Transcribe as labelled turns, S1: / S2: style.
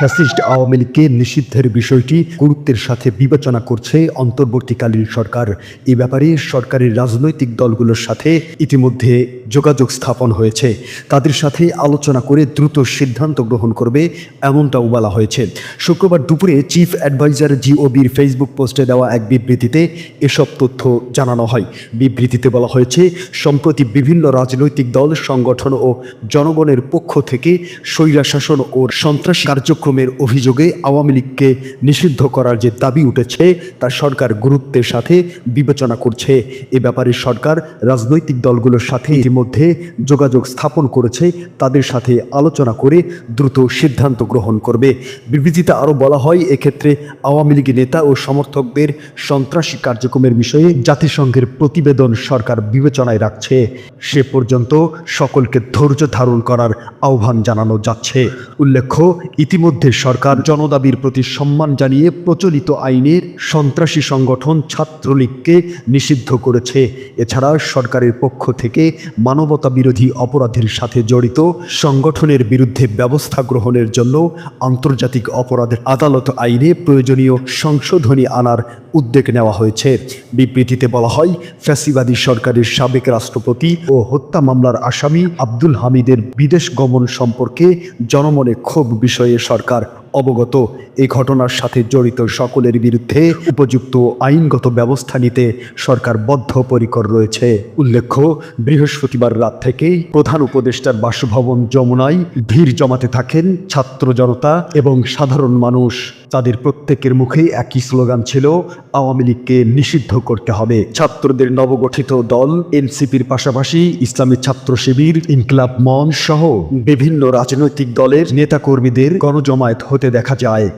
S1: Fascist Awami লীগকে নিষিদ্ধের বিষয়টি গুরুত্বের সাথে বিবেচনা করছে অন্তর্বর্তীকালীন সরকার। এ ব্যাপারে সরকারের রাজনৈতিক দলগুলোর সাথে ইতিমধ্যে যোগাযোগ স্থাপন হয়েছে। তাদের সাথে আলোচনা করে দ্রুত সিদ্ধান্ত গ্রহণ করবে এমনটাও বলা হয়েছে। শুক্রবার দুপুরে চিফ অ্যাডভাইজার জিওবির ফেসবুক পোস্টে দেওয়া এক বিবৃতিতে এসব তথ্য জানানো হয়। বিবৃতিতে বলা হয়েছে, সম্প্রতি বিভিন্ন রাজনৈতিক দল, সংগঠন ও জনগণের পক্ষ থেকে স্বৈরাশাসন ও সন্ত্রাস সন্ত্রাসী কার্যক্রমের অভিযোগে আওয়ামী লীগকে নিষিদ্ধ করার যে দাবি উঠেছে, তা সরকার গুরুত্বের সাথে বিবেচনা করছে। এ ব্যাপারে সরকার রাজনৈতিক দলগুলোর সাথে ইতিমধ্যে যোগাযোগ স্থাপন করেছে, তাদের সাথে আলোচনা করে দ্রুত সিদ্ধান্ত গ্রহণ করবে। বিবৃতিতে আরও বলা হয়, এক্ষেত্রে আওয়ামী লীগের নেতা ও সমর্থকদের সন্ত্রাসী কার্যক্রমের বিষয়ে জাতিসংঘের প্রতিবেদন সরকার বিবেচনায় রাখছে। সে পর্যন্ত সকলকে ধৈর্য ধারণ করার আহ্বান জানানো যাচ্ছে। উল্লেখ্য, ইতিমধ্যে সরকার জনদাবির প্রতি সম্মান জানিয়ে প্রচলিত আইনের সন্ত্রাসী সংগঠন ছাত্রলীগকে নিষিদ্ধ করেছে। এছাড়া সরকারের পক্ষ থেকে মানবতা বিরোধী অপরাধের সাথে জড়িত সংগঠনের বিরুদ্ধে ব্যবস্থা গ্রহণের জন্য আন্তর্জাতিক অপরাধের আদালত আইনে প্রয়োজনীয় সংশোধনী আনার উদ্যোগ নেওয়া হয়েছে। বিবৃতিতে বলা হয়, ফ্যাসিবাদী সরকারের সাবেক রাষ্ট্রপতি ও হত্যা মামলার আসামি আব্দুল হামিদের বিদেশ গমন সম্পর্কে জনমনে ক্ষোভ বিষয়ে সরকার کر অবগত। এই ঘটনার সাথে জড়িত সকলের বিরুদ্ধে উপযুক্ত আইনগত ব্যবস্থা নিতে সরকার বদ্ধপরিকর রয়েছে। উল্লেখ্য, বৃহস্পতিবার রাত থেকেই প্রধান উপদেষ্টার বাসভবন যমুনায় ভিড় জমাতে থাকেন ছাত্র জনতা এবং সাধারণ মানুষ। তাদের প্রত্যেকের মুখেই একই স্লোগান ছিল, আওয়ামী লীগকে নিষিদ্ধ করতে হবে। ছাত্রদের নবগঠিত দল, এনসিপির পাশাপাশি ইসলামী ছাত্র শিবির, ইনকলাব মন সহ বিভিন্ন রাজনৈতিক দলের নেতাকর্মীদের গণজমায়েত দেখা যায়।